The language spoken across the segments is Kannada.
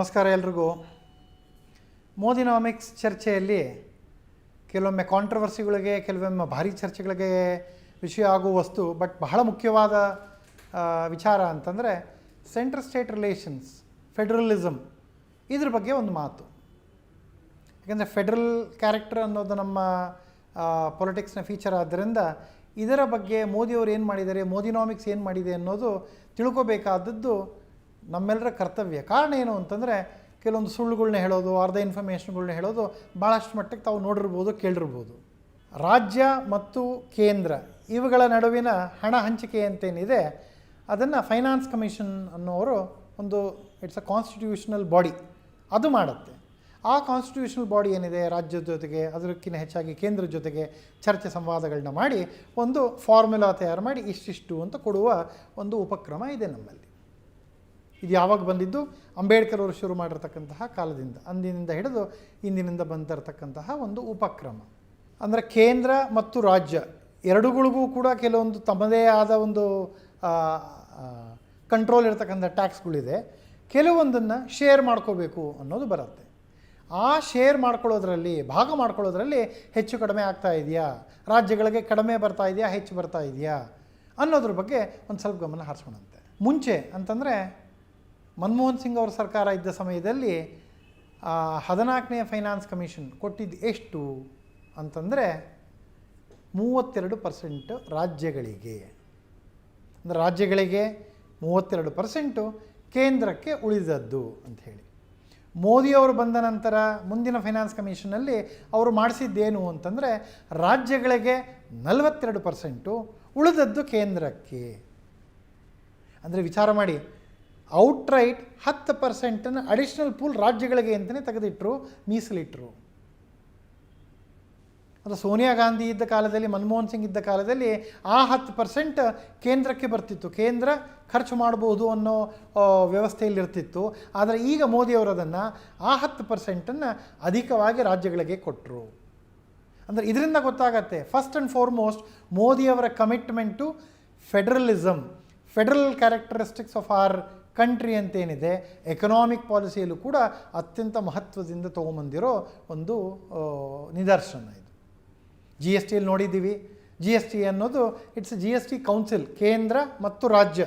ನಮಸ್ಕಾರ ಎಲ್ರಿಗೂ. ಮೋದಿನಾಮಿಕ್ಸ್ ಚರ್ಚೆಯಲ್ಲಿ ಕೆಲವೊಮ್ಮೆ ಕಾಂಟ್ರವರ್ಸಿಗಳಿಗೆ ಕೆಲವೊಮ್ಮೆ ಭಾರಿ ಚರ್ಚೆಗಳಿಗೆ ವಿಷಯ ಆಗುವ ವಸ್ತು ಬಟ್ ಬಹಳ ಮುಖ್ಯವಾದ ವಿಚಾರ ಅಂತಂದರೆ ಸೆಂಟ್ರ್ ಸ್ಟೇಟ್ ರಿಲೇಷನ್ಸ್ ಫೆಡ್ರಲಿಸಮ್ ಇದ್ರ ಬಗ್ಗೆ ಒಂದು ಮಾತು. ಯಾಕೆಂದರೆ ಫೆಡ್ರಲ್ ಕ್ಯಾರೆಕ್ಟರ್ ಅನ್ನೋದು ನಮ್ಮ ಪೊಲಿಟಿಕ್ಸ್ನ ಫೀಚರ್ ಆದ್ದರಿಂದ ಇದರ ಬಗ್ಗೆ ಮೋದಿಯವರು ಏನು ಮಾಡಿದ್ದಾರೆ, ಮೋದಿನಾಮಿಕ್ಸ್ ಏನು ಮಾಡಿದೆ ಅನ್ನೋದು ತಿಳ್ಕೊಬೇಕಾದದ್ದು ನಮ್ಮೆಲ್ಲರ ಕರ್ತವ್ಯ. ಕಾರಣ ಏನು ಅಂತಂದರೆ, ಕೆಲವೊಂದು ಸುಳ್ಳುಗಳನ್ನ ಹೇಳೋದು, ಅರ್ಧ ಇನ್ಫಾರ್ಮೇಷನ್ಗಳ್ನ ಹೇಳೋದು ಭಾಳಷ್ಟು ಮಟ್ಟಿಗೆ ತಾವು ನೋಡಿರ್ಬೋದು, ಕೇಳಿರ್ಬೋದು. ರಾಜ್ಯ ಮತ್ತು ಕೇಂದ್ರ, ಇವುಗಳ ನಡುವಿನ ಹಣ ಹಂಚಿಕೆ ಅಂತೇನಿದೆ, ಅದನ್ನು ಫೈನಾನ್ಸ್ ಕಮಿಷನ್ ಅನ್ನೋರು ಒಂದು ಇಟ್ಸ್ ಅ ಕಾನ್ಸ್ಟಿಟ್ಯೂಷನಲ್ ಬಾಡಿ ಅದು ಮಾಡುತ್ತೆ. ಆ ಕಾನ್ಸ್ಟಿಟ್ಯೂಷನಲ್ ಬಾಡಿ ಏನಿದೆ, ರಾಜ್ಯದ ಜೊತೆಗೆ, ಅದಕ್ಕಿಂತ ಹೆಚ್ಚಾಗಿ ಕೇಂದ್ರ ಜೊತೆಗೆ ಚರ್ಚೆ ಸಂವಾದಗಳನ್ನ ಮಾಡಿ, ಒಂದು ಫಾರ್ಮುಲಾ ತಯಾರು ಮಾಡಿ, ಇಷ್ಟಿಷ್ಟು ಅಂತ ಕೊಡುವ ಒಂದು ಉಪಕ್ರಮ ಇದೆ ನಮ್ಮಲ್ಲಿ. ಇದು ಯಾವಾಗ ಬಂದಿದ್ದು? ಅಂಬೇಡ್ಕರ್ ಅವರು ಶುರು ಮಾಡಿರ್ತಕ್ಕಂತಹ ಕಾಲದಿಂದ, ಅಂದಿನಿಂದ ಹಿಡಿದು ಇಂದಿನಿಂದ ಬಂದಿರತಕ್ಕಂತಹ ಒಂದು ಉಪಕ್ರಮ. ಅಂದರೆ ಕೇಂದ್ರ ಮತ್ತು ರಾಜ್ಯ ಎರಡುಗಳಿಗೂ ಕೂಡ ಕೆಲವೊಂದು ತಮ್ಮದೇ ಆದ ಒಂದು ಕಂಟ್ರೋಲ್ ಇರತಕ್ಕಂಥ ಟ್ಯಾಕ್ಸ್ಗಳಿದೆ ಕೆಲವೊಂದನ್ನು ಶೇರ್ ಮಾಡ್ಕೋಬೇಕು ಅನ್ನೋದು ಬರುತ್ತೆ. ಆ ಶೇರ್ ಮಾಡ್ಕೊಳ್ಳೋದ್ರಲ್ಲಿ, ಭಾಗ ಮಾಡ್ಕೊಳ್ಳೋದ್ರಲ್ಲಿ ಹೆಚ್ಚು ಕಡಿಮೆ ಆಗ್ತಾ ಇದೆಯಾ? ರಾಜ್ಯಗಳಿಗೆ ಕಡಿಮೆ ಬರ್ತಾ ಇದೆಯಾ? ಹೆಚ್ಚು ಬರ್ತಾ ಇದೆಯಾ? ಅನ್ನೋದ್ರ ಬಗ್ಗೆ ಒಂದು ಸ್ವಲ್ಪ ಗಮನ ಹರಿಸೋಣಂತೆ. ಮುಂಚೆ ಅಂತಂದರೆ ಮನಮೋಹನ್ ಸಿಂಗ್ ಅವರ ಸರ್ಕಾರ ಇದ್ದ ಸಮಯದಲ್ಲಿ ಹದಿನಾಲ್ಕನೇ ಫೈನಾನ್ಸ್ ಕಮಿಷನ್ ಕೊಟ್ಟಿದ್ದು ಎಷ್ಟು ಅಂತಂದರೆ ಮೂವತ್ತೆರಡು ಪರ್ಸೆಂಟ್ ರಾಜ್ಯಗಳಿಗೆ. ಅಂದರೆ ರಾಜ್ಯಗಳಿಗೆ ಮೂವತ್ತೆರಡು ಪರ್ಸೆಂಟು ಕೇಂದ್ರಕ್ಕೆ ಉಳಿದದ್ದು ಅಂತ ಹೇಳಿ. ಮೋದಿಯವರು ಬಂದ ನಂತರ ಮುಂದಿನ ಫೈನಾನ್ಸ್ ಕಮಿಷನಲ್ಲಿ ಅವರು ಮಾಡಿಸಿದ್ದೇನು ಅಂತಂದರೆ ರಾಜ್ಯಗಳಿಗೆ ನಲವತ್ತೆರಡು ಪರ್ಸೆಂಟು ಉಳಿದದ್ದು ಕೇಂದ್ರಕ್ಕೆ. ಅಂದರೆ ವಿಚಾರ ಮಾಡಿ ಔಟ್ರೈಟ್ ಹತ್ತು ಪರ್ಸೆಂಟನ್ನು ಅಡಿಷ್ನಲ್ ಪೂಲ್ ರಾಜ್ಯಗಳಿಗೆ ಅಂತಲೇ ತೆಗೆದಿಟ್ಟರು ಮೀಸಲಿಟ್ಟರು ಅದು ಸೋನಿಯಾ ಗಾಂಧಿ ಇದ್ದ ಕಾಲದಲ್ಲಿ, ಮನಮೋಹನ್ ಸಿಂಗ್ ಇದ್ದ ಕಾಲದಲ್ಲಿ ಆ ಹತ್ತು ಪರ್ಸೆಂಟ್ ಕೇಂದ್ರಕ್ಕೆ ಬರ್ತಿತ್ತು. ಕೇಂದ್ರ ಖರ್ಚು ಮಾಡ್ಬೋದು ಅನ್ನೋ ವ್ಯವಸ್ಥೆಯಲ್ಲಿರ್ತಿತ್ತು. ಆದರೆ ಈಗ ಮೋದಿಯವರು ಅದನ್ನು ಆ ಹತ್ತು ಪರ್ಸೆಂಟನ್ನು ಅಧಿಕವಾಗಿ ರಾಜ್ಯಗಳಿಗೆ ಕೊಟ್ಟರು ಅಂದರೆ ಇದರಿಂದ ಗೊತ್ತಾಗತ್ತೆ ಫಸ್ಟ್ ಆ್ಯಂಡ್ ಫಾರ್ಮೋಸ್ಟ್ ಮೋದಿಯವರ commitment federalism federal characteristics of our country ಅಂತೇನಿದೆ economic ಪಾಲಿಸಿಯಲ್ಲೂ ಕೂಡ ಅತ್ಯಂತ ಮಹತ್ವದಿಂದ ತೊಗೊಂಬಂದಿರೋ ಒಂದು ನಿದರ್ಶನ ಇದು. ಜಿ ಎಸ್ ಟಿಯಲ್ಲಿ ನೋಡಿದ್ದೀವಿ. ಜಿ ಎಸ್ ಟಿ ಅನ್ನೋದು it's G S T council ಕೇಂದ್ರ ಮತ್ತು ರಾಜ್ಯ.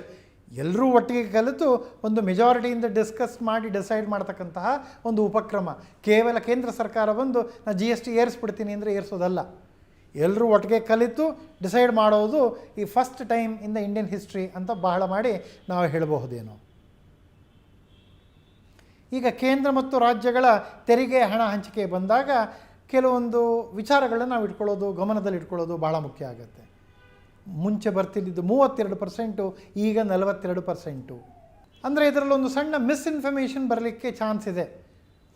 ಎಲ್ಲರೂ ಒಟ್ಟಿಗೆ ಕಲಿತು ಒಂದು ಮೆಜಾರಿಟಿಯಿಂದ ಡಿಸ್ಕಸ್ ಮಾಡಿ ಡಿಸೈಡ್ ಮಾಡ್ತಕ್ಕಂತಹ ಒಂದು ಉಪಕ್ರಮ. ಕೇವಲ ಕೇಂದ್ರ ಸರ್ಕಾರ ಬಂದು ನಾನು ಜಿ ಎಸ್ ಟಿ ಏರಿಸ್ಬಿಡ್ತೀನಿ ಅಂದರೆ ಏರಿಸೋದಲ್ಲ. ಎಲ್ಲರೂ ಒಟ್ಟಿಗೆ ಕಲಿತು ಡಿಸೈಡ್ ಮಾಡೋದು ಈ first time in the Indian history ಅಂತ ಬಹಳ ಮಾಡಿ ನಾವು ಹೇಳಬಹುದೇನೋ. ಈಗ ಕೇಂದ್ರ ಮತ್ತು ರಾಜ್ಯಗಳ ತೆರಿಗೆ ಹಣ ಹಂಚಿಕೆ ಬಂದಾಗ ಕೆಲವೊಂದು ವಿಚಾರಗಳನ್ನು ನಾವು ಇಟ್ಕೊಳ್ಳೋದು, ಗಮನದಲ್ಲಿ ಇಟ್ಕೊಳ್ಳೋದು ಭಾಳ ಮುಖ್ಯ ಆಗುತ್ತೆ. ಮುಂಚೆ ಬರ್ತಿದ್ದಿದ್ದು ಮೂವತ್ತೆರಡು ಪರ್ಸೆಂಟು, ಈಗ ನಲವತ್ತೆರಡು ಪರ್ಸೆಂಟು. ಅಂದರೆ ಇದರಲ್ಲೊಂದು ಸಣ್ಣ ಮಿಸ್ಇನ್ಫಾರ್ಮೇಷನ್ ಬರಲಿಕ್ಕೆ ಚಾನ್ಸ್ ಇದೆ.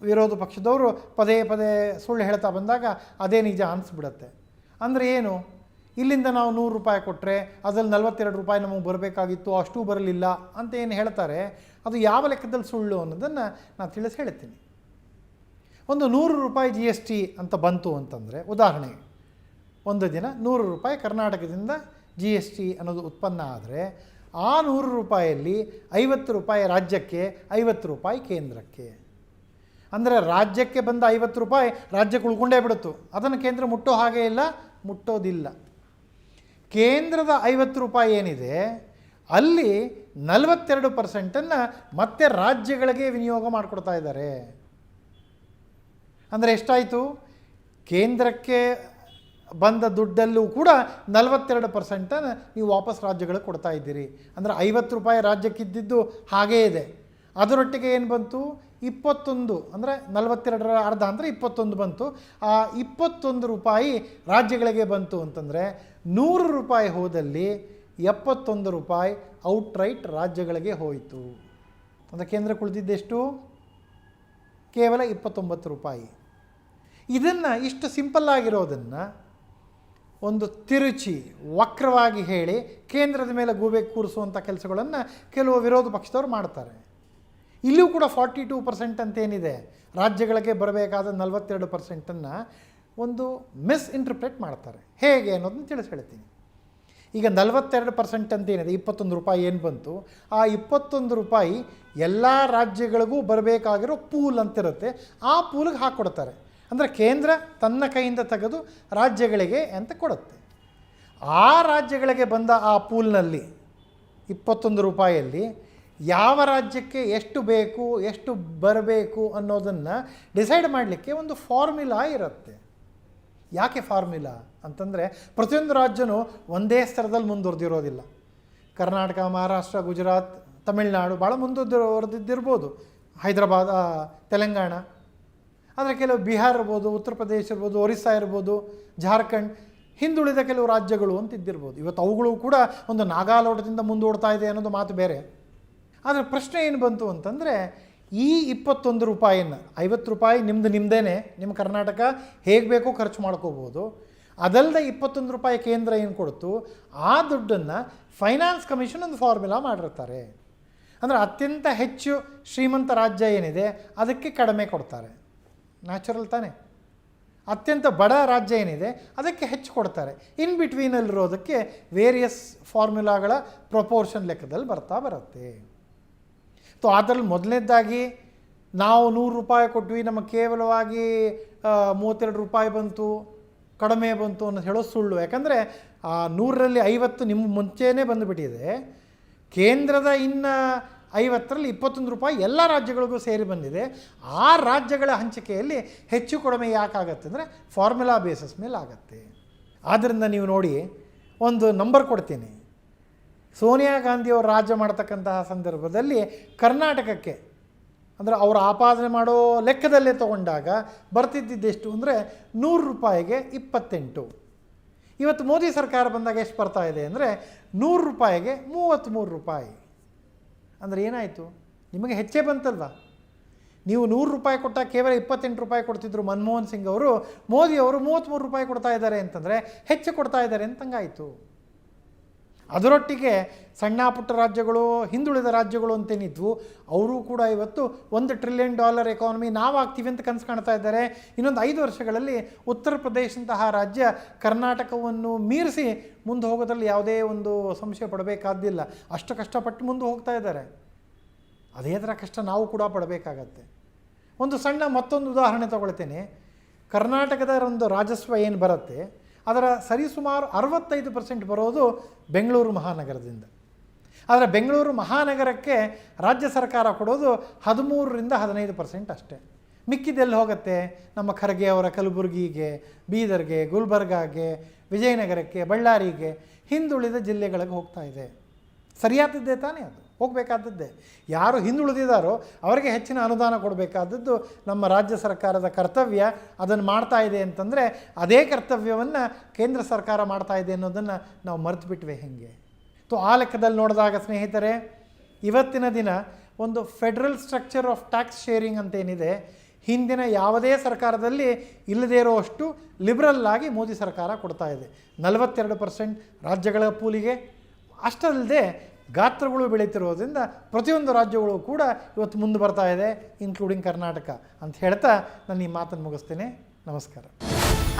ವಿರೋಧ ಪಕ್ಷದವರು ಪದೇ ಪದೇ ಸುಳ್ಳು ಹೇಳ್ತಾ ಬಂದಾಗ ಅದೇ ನಿಜ ಅನಿಸ್ಬಿಡತ್ತೆ. ಅಂದರೆ ಏನು? ಇಲ್ಲಿಂದ ನಾವು ನೂರು ರೂಪಾಯಿ ಕೊಟ್ಟರೆ ಅದರಲ್ಲಿ ನಲವತ್ತೆರಡು ರೂಪಾಯಿ ನಮಗೆ ಬರಬೇಕಾಗಿತ್ತು, ಅಷ್ಟೂ ಬರಲಿಲ್ಲ ಅಂತ ಏನು ಹೇಳ್ತಾರೆ? ಅದು ಯಾವ ಲೆಕ್ಕದಲ್ಲಿ ಸುಳ್ಳು ಅನ್ನೋದನ್ನು ನಾನು ತಿಳಿಸಿ ಹೇಳ್ತೀನಿ. ಒಂದು ನೂರು ರೂಪಾಯಿ ಜಿ ಎಸ್ ಟಿ ಅಂತ ಬಂತು ಅಂತಂದರೆ ಉದಾಹರಣೆಗೆ ಒಂದು ದಿನ ನೂರು ರೂಪಾಯಿ ಕರ್ನಾಟಕದಿಂದ ಜಿ ಎಸ್ ಟಿ ಅನ್ನೋದು ಉತ್ಪನ್ನ ಆದರೆ, ಆ ನೂರು ರೂಪಾಯಲ್ಲಿ ಐವತ್ತು ರೂಪಾಯಿ ರಾಜ್ಯಕ್ಕೆ, ಐವತ್ತು ರೂಪಾಯಿ ಕೇಂದ್ರಕ್ಕೆ. ಅಂದರೆ ರಾಜ್ಯಕ್ಕೆ ಬಂದ ಐವತ್ತು ರೂಪಾಯಿ ರಾಜ್ಯಕ್ಕೆ ಉಳ್ಕೊಂಡೇ ಬಿಡುತ್ತು. ಅದನ್ನು ಕೇಂದ್ರ ಮುಟ್ಟೋ ಹಾಗೆ ಇಲ್ಲ, ಮುಟ್ಟೋದಿಲ್ಲ. ಕೇಂದ್ರದ ಐವತ್ತು ರೂಪಾಯಿ ಏನಿದೆ ಅಲ್ಲಿ ನಲವತ್ತೆರಡು ಪರ್ಸೆಂಟನ್ನು ಮತ್ತೆ ರಾಜ್ಯಗಳಿಗೆ ವಿನಿಯೋಗ ಮಾಡಿಕೊಡ್ತಾ ಇದ್ದಾರೆ. ಅಂದರೆ ಎಷ್ಟಾಯಿತು? ಕೇಂದ್ರಕ್ಕೆ ಬಂದ ದುಡ್ಡಲ್ಲೂ ಕೂಡ ನಲವತ್ತೆರಡು ಪರ್ಸೆಂಟನ್ನು ನೀವು ವಾಪಸ್ ರಾಜ್ಯಗಳಿಗೆ ಕೊಡ್ತಾ ಇದ್ದೀರಿ. ಅಂದರೆ ಐವತ್ತು ರೂಪಾಯಿ ರಾಜ್ಯಕ್ಕಿದ್ದಿದ್ದು ಹಾಗೇ ಇದೆ. ಅದರೊಟ್ಟಿಗೆ ಏನು ಬಂತು? ಇಪ್ಪತ್ತೊಂದು, ಅಂದರೆ ನಲವತ್ತೆರಡರ ಅರ್ಧ, ಅಂದರೆ ಇಪ್ಪತ್ತೊಂದು ಬಂತು. ಆ ಇಪ್ಪತ್ತೊಂದು ರೂಪಾಯಿ ರಾಜ್ಯಗಳಿಗೆ ಬಂತು ಅಂತಂದರೆ ನೂರು ರೂಪಾಯಿ ಹೋದಲ್ಲಿ ಎಪ್ಪತ್ತೊಂದು ರೂಪಾಯಿ ಔಟ್ರೈಟ್ ರಾಜ್ಯಗಳಿಗೆ ಹೋಯಿತು. ಅಂದರೆ ಕೇಂದ್ರ ಕುಳಿತಿದ್ದೆಷ್ಟು? ಕೇವಲ ಇಪ್ಪತ್ತೊಂಬತ್ತು ರೂಪಾಯಿ. ಇದನ್ನು ಇಷ್ಟು ಸಿಂಪಲ್ ಆಗಿರೋದನ್ನು ಒಂದು ತಿರುಚಿ ವಕ್ರವಾಗಿ ಹೇಳಿ ಕೇಂದ್ರದ ಮೇಲೆ ಗೂಬೆ ಕೂರಿಸುವಂಥ ಕೆಲಸಗಳನ್ನು ಕೆಲವು ವಿರೋಧ ಪಕ್ಷದವರು ಮಾಡ್ತಾರೆ. ಇಲ್ಲೂ ಕೂಡ ಫಾರ್ಟಿ ಟೂ ಪರ್ಸೆಂಟ್ ಅಂತೇನಿದೆ. ರಾಜ್ಯಗಳಿಗೆ ಬರಬೇಕಾದ ನಲವತ್ತೆರಡು ಪರ್ಸೆಂಟನ್ನು ಒಂದು ಮಿಸ್ ಇಂಟರ್ಪ್ರೆಟ್ ಮಾಡ್ತಾರೆ. ಹೇಗೆ ಅನ್ನೋದನ್ನು ತಿಳಿಸ್ಕೊಳ್ತೀನಿ. ಹೇಳ್ತೀನಿ ಈಗ ನಲವತ್ತೆರಡು ಪರ್ಸೆಂಟ್ ಅಂತ ಏನಿದೆ? ಇಪ್ಪತ್ತೊಂದು ರೂಪಾಯಿ ಏನು ಬಂತು? ಆ ಇಪ್ಪತ್ತೊಂದು ರೂಪಾಯಿ ಎಲ್ಲ ರಾಜ್ಯಗಳಿಗೂ ಬರಬೇಕಾಗಿರೋ ಪೂಲ್ ಅಂತಿರುತ್ತೆ. ಆ ಪೂಲ್ಗೆ ಹಾಕ್ಕೊಡ್ತಾರೆ ಅಂದರೆ ಕೇಂದ್ರ ತನ್ನ ಕೈಯಿಂದ ತೆಗೆದು ರಾಜ್ಯಗಳಿಗೆ ಅಂತ ಕೊಡುತ್ತೆ. ಆ ರಾಜ್ಯಗಳಿಗೆ ಬಂದ ಆ ಪೂಲ್ನಲ್ಲಿ ಇಪ್ಪತ್ತೊಂದು ರೂಪಾಯಿಯಲ್ಲಿ ಯಾವ ರಾಜ್ಯಕ್ಕೆ ಎಷ್ಟು ಬೇಕು, ಎಷ್ಟು ಬರಬೇಕು ಅನ್ನೋದನ್ನು ಡಿಸೈಡ್ ಮಾಡಲಿಕ್ಕೆ ಒಂದು ಫಾರ್ಮುಲಾ ಇರುತ್ತೆ. ಯಾಕೆ ಫಾರ್ಮುಲಾ ಅಂತಂದರೆ ಪ್ರತಿಯೊಂದು ರಾಜ್ಯನೂ ಒಂದೇ ಸ್ತರದಲ್ಲಿ ಮುಂದುವರೆದಿರೋದಿಲ್ಲ. ಕರ್ನಾಟಕ, ಮಹಾರಾಷ್ಟ್ರ, ಗುಜರಾತ್, ತಮಿಳ್ನಾಡು ಭಾಳ ಮುಂದುವರೆದಿದ್ದಿರ್ಬೋದು. ಹೈದರಾಬಾದ್ ತೆಲಂಗಾಣ. ಆದರೆ ಕೆಲವು ಬಿಹಾರ್ ಇರ್ಬೋದು, ಉತ್ತರ ಪ್ರದೇಶ ಇರ್ಬೋದು, ಒರಿಸ್ಸಾ ಇರ್ಬೋದು, ಜಾರ್ಖಂಡ್, ಹಿಂದುಳಿದ ಕೆಲವು ರಾಜ್ಯಗಳು ಅಂತ ಇದ್ದಿರ್ಬೋದು. ಇವತ್ತು ಅವುಗಳು ಕೂಡ ಒಂದು ನಾಗಾಲೋಟದಿಂದ ಮುಂದೂಡ್ತಾ ಇದೆ ಅನ್ನೋದು ಮಾತು ಬೇರೆ. ಆದರೆ ಪ್ರಶ್ನೆ ಏನು ಬಂತು ಅಂತಂದರೆ ಈ ಇಪ್ಪತ್ತೊಂದು ರೂಪಾಯಿನ, ಐವತ್ತು ರೂಪಾಯಿ ನಿಮ್ಮದು ನಿಮ್ಮದೇನೆ ನಿಮ್ಮ ಕರ್ನಾಟಕ ಹೇಗೆ ಬೇಕೋ ಖರ್ಚು ಮಾಡ್ಕೋಬೋದು. ಅದಲ್ಲದೆ ಇಪ್ಪತ್ತೊಂದು ರೂಪಾಯಿ ಕೇಂದ್ರ ಏನು ಕೊಡ್ತು? ಆ ದುಡ್ಡನ್ನು ಫೈನಾನ್ಸ್ ಕಮಿಷನ್ ಒಂದು ಫಾರ್ಮುಲಾ ಮಾಡಿರ್ತಾರೆ. ಅಂದರೆ ಅತ್ಯಂತ ಹೆಚ್ಚು ಶ್ರೀಮಂತ ರಾಜ್ಯ ಏನಿದೆ, ಅದಕ್ಕೆ ಕಡಿಮೆ ಕೊಡ್ತಾರೆ. ನ್ಯಾಚುರಲ್ ತಾನೇ. ಅತ್ಯಂತ ಬಡ ರಾಜ್ಯ ಏನಿದೆ, ಅದಕ್ಕೆ ಹೆಚ್ಚು ಕೊಡ್ತಾರೆ. ಇನ್ ಬಿಟ್ವೀನಲ್ಲಿರೋದಕ್ಕೆ ವೇರಿಯಸ್ ಫಾರ್ಮುಲಾಗಳ ಪ್ರೊಪೋರ್ಷನ್ ಲೆಕ್ಕದಲ್ಲಿ ಬರ್ತಾ ಬರುತ್ತೆ. ಸೊ ಅದರಲ್ಲಿ ಮೊದಲನೇದಾಗಿ ನಾವು ನೂರು ರೂಪಾಯಿ ಕೊಟ್ವಿ ನಮಗೆ ಕೇವಲವಾಗಿ ಮೂವತ್ತೆರಡು ರೂಪಾಯಿ ಬಂತು, ಕಡಿಮೆ ಬಂತು ಅನ್ನೋದು ಹೇಳೋ ಸುಳ್ಳು. ಯಾಕಂದರೆ ಆ ನೂರರಲ್ಲಿ ಐವತ್ತು ನಿಮ್ಮ ಮುಂಚೆಯೇ ಬಂದುಬಿಟ್ಟಿದೆ. ಕೇಂದ್ರದ ಇನ್ನು ಐವತ್ತರಲ್ಲಿ ಇಪ್ಪತ್ತೊಂದು ರೂಪಾಯಿ ಎಲ್ಲ ರಾಜ್ಯಗಳಿಗೂ ಸೇರಿ ಬಂದಿದೆ. ಆ ರಾಜ್ಯಗಳ ಹಂಚಿಕೆಯಲ್ಲಿ ಹೆಚ್ಚು ಕಡಿಮೆ ಯಾಕಾಗತ್ತೆ ಅಂದರೆ ಫಾರ್ಮುಲಾ ಬೇಸಸ್ ಮೇಲೆ ಆಗತ್ತೆ ಆದ್ದರಿಂದ ನೀವು ನೋಡಿ, ಒಂದು ನಂಬರ್ ಕೊಡ್ತೀನಿ. ಸೋನಿಯಾ ಗಾಂಧಿಯವರು ರಾಜ್ಯ ಮಾಡ್ತಕ್ಕಂತಹ ಸಂದರ್ಭದಲ್ಲಿ ಕರ್ನಾಟಕಕ್ಕೆ ಅಂದರೆ ಅವರು ಆಪಾದನೆ ಮಾಡೋ ಲೆಕ್ಕದಲ್ಲೇ ತಗೊಂಡಾಗ ಬರ್ತಿದ್ದಿದ್ದೆಷ್ಟು ಅಂದರೆ ನೂರು ರೂಪಾಯಿಗೆ ಇಪ್ಪತ್ತೆಂಟು. ಇವತ್ತು ಮೋದಿ ಸರ್ಕಾರ ಬಂದಾಗ ಎಷ್ಟು ಬರ್ತಾ ಇದೆ ಅಂದರೆ ನೂರು ರೂಪಾಯಿಗೆ ಮೂವತ್ತ್ಮೂರು ರೂಪಾಯಿ. ಅಂದರೆ ಏನಾಯಿತು? ನಿಮಗೆ ಹೆಚ್ಚೇ ಬಂತಲ್ವ? ನೀವು ನೂರು ರೂಪಾಯಿ ಕೊಟ್ಟಾಗ ಕೇವಲ ಇಪ್ಪತ್ತೆಂಟು ರೂಪಾಯಿ ಕೊಡ್ತಿದ್ರು ಮನಮೋಹನ್ ಸಿಂಗ್ ಅವರು, ಮೋದಿ ಅವರು ಮೂವತ್ತ್ಮೂರು ರೂಪಾಯಿ ಕೊಡ್ತಾ ಇದ್ದಾರೆ ಅಂತಂದರೆ ಹೆಚ್ಚು ಕೊಡ್ತಾ ಇದ್ದಾರೆ ಅಂತಂಗಾಯಿತು. ಅದರೊಟ್ಟಿಗೆ ಸಣ್ಣ ಪುಟ್ಟ ರಾಜ್ಯಗಳು, ಹಿಂದುಳಿದ ರಾಜ್ಯಗಳು ಅಂತೇನಿದ್ವು, ಅವರು ಕೂಡ ಇವತ್ತು ಒಂದು ಟ್ರಿಲಿಯನ್ ಡಾಲರ್ ಎಕಾನಮಿ ನಾವು ಆಗ್ತೀವಿ ಅಂತ ಕನಸು ಕಾಣ್ತಾ ಇದ್ದಾರೆ. ಇನ್ನೊಂದು ಐದು ವರ್ಷಗಳಲ್ಲಿ ಉತ್ತರ ಪ್ರದೇಶದಂತಹ ರಾಜ್ಯ ಕರ್ನಾಟಕವನ್ನು ಮೀರಿಸಿ ಮುಂದೆ ಹೋಗೋದ್ರಲ್ಲಿ ಯಾವುದೇ ಒಂದು ಸಂಶಯ ಪಡಬೇಕಾದ್ದಿಲ್ಲ. ಅಷ್ಟು ಕಷ್ಟಪಟ್ಟು ಮುಂದೆ ಹೋಗ್ತಾ ಇದ್ದಾರೆ. ಅದೇ ಥರ ಕಷ್ಟ ನಾವು ಕೂಡ ಪಡಬೇಕಾಗತ್ತೆ. ಒಂದು ಸಣ್ಣ ಮತ್ತೊಂದು ಉದಾಹರಣೆ ತಗೊಳ್ತೇನೆ. ಕರ್ನಾಟಕದ ಒಂದು ರಾಜಸ್ವ ಏನು ಬರುತ್ತೆ? ಅದರ ಸರಿಸುಮಾರು ಅರವತ್ತೈದು ಪರ್ಸೆಂಟ್ ಬರೋದು ಬೆಂಗಳೂರು ಮಹಾನಗರದಿಂದ. ಆದರೆ ಬೆಂಗಳೂರು ಮಹಾನಗರಕ್ಕೆ ರಾಜ್ಯ ಸರ್ಕಾರ ಕೊಡೋದು ಹದಿಮೂರರಿಂದ ಹದಿನೈದು ಪರ್ಸೆಂಟ್ ಅಷ್ಟೇ. ಮಿಕ್ಕಿದೆಲ್ಲಿ ಹೋಗುತ್ತೆ? ನಮ್ಮ ಖರ್ಗೆ ಅವರ ಕಲಬುರಗಿಗೆ, ಬೀದರ್ಗೆ, ಗುಲ್ಬರ್ಗಾಗೆ, ವಿಜಯನಗರಕ್ಕೆ, ಬಳ್ಳಾರಿಗೆ, ಹಿಂದುಳಿದ ಜಿಲ್ಲೆಗಳಿಗೆ ಹೋಗ್ತಾ ಇದೆ. ಸರಿಯಾದದ್ದೇ ತಾನೇ ಅದು? ಹೋಗಬೇಕಾದದ್ದೇ. ಯಾರು ಹಿಂದುಳಿದಿದ್ದಾರೋ ಅವರಿಗೆ ಹೆಚ್ಚಿನ ಅನುದಾನ ಕೊಡಬೇಕಾದದ್ದು ನಮ್ಮ ರಾಜ್ಯ ಸರ್ಕಾರದ ಕರ್ತವ್ಯ. ಅದನ್ನು ಮಾಡ್ತಾ ಇದೆ ಅಂತಂದರೆ ಅದೇ ಕರ್ತವ್ಯವನ್ನು ಕೇಂದ್ರ ಸರ್ಕಾರ ಮಾಡ್ತಾ ಇದೆ ಅನ್ನೋದನ್ನು ನಾವು ಮರೆತು ಬಿಟ್ವಿ ಹೆಂಗೆ? ಸೊ ಆ ಲೆಕ್ಕದಲ್ಲಿ ನೋಡಿದಾಗ ಸ್ನೇಹಿತರೆ, ಇವತ್ತಿನ ದಿನ ಒಂದು federal structure of tax sharing ಅಂತೇನಿದೆ, ಹಿಂದಿನ ಯಾವುದೇ ಸರ್ಕಾರದಲ್ಲಿ ಇಲ್ಲದೇ ಇರೋಷ್ಟು ಲಿಬ್ರಲ್ ಆಗಿ ಮೋದಿ ಸರ್ಕಾರ ಕೊಡ್ತಾ ಇದೆ. ನಲವತ್ತೆರಡು ಪರ್ಸೆಂಟ್ ರಾಜ್ಯಗಳ ಪೂಲಿಗೆ ಅಷ್ಟಲ್ಲದೆ ಗಾತ್ರಗಳು ಬೆಳೀತಿರೋದ್ರಿಂದ ಪ್ರತಿಯೊಂದು ರಾಜ್ಯಗಳು ಕೂಡ ಇವತ್ತು ಮುಂದೆ ಬರ್ತಾ ಇದೆ ಇನ್ಕ್ಲೂಡಿಂಗ್ ಕರ್ನಾಟಕ ಅಂತ ಹೇಳ್ತಾ ನಾನು ಈ ಮಾತನ್ನು ಮುಗಿಸ್ತೇನೆ. ನಮಸ್ಕಾರ.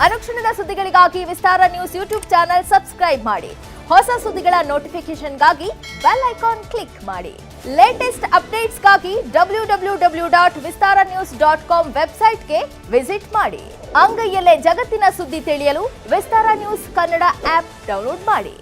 ಅನುಕ್ಷಣದ ಸುದ್ದಿಗಳಿಗಾಗಿ Vistara news YouTube channel subscribe ಮಾಡಿ. ಹೊಸ ಸುದ್ದಿಗಳ ನೋಟಿಫಿಕೇಶನ್ಗಾಗಿ ಬೆಲ್ ಐಕಾನ್ ಕ್ಲಿಕ್ ಮಾಡಿ. Latest ಅಪ್ಡೇಟ್ಸ್ಗಾಗಿ W W W dot Vistara news dot com ವೆಬ್ಸೈಟ್ಗೆ ವಿಸಿಟ್ ಮಾಡಿ. ಅಂಗೈಯಲ್ಲೇ ಜಗತ್ತಿನ ಸುದ್ದಿ ತಿಳಿಯಲು Vistara news Kannada app download ಮಾಡಿ.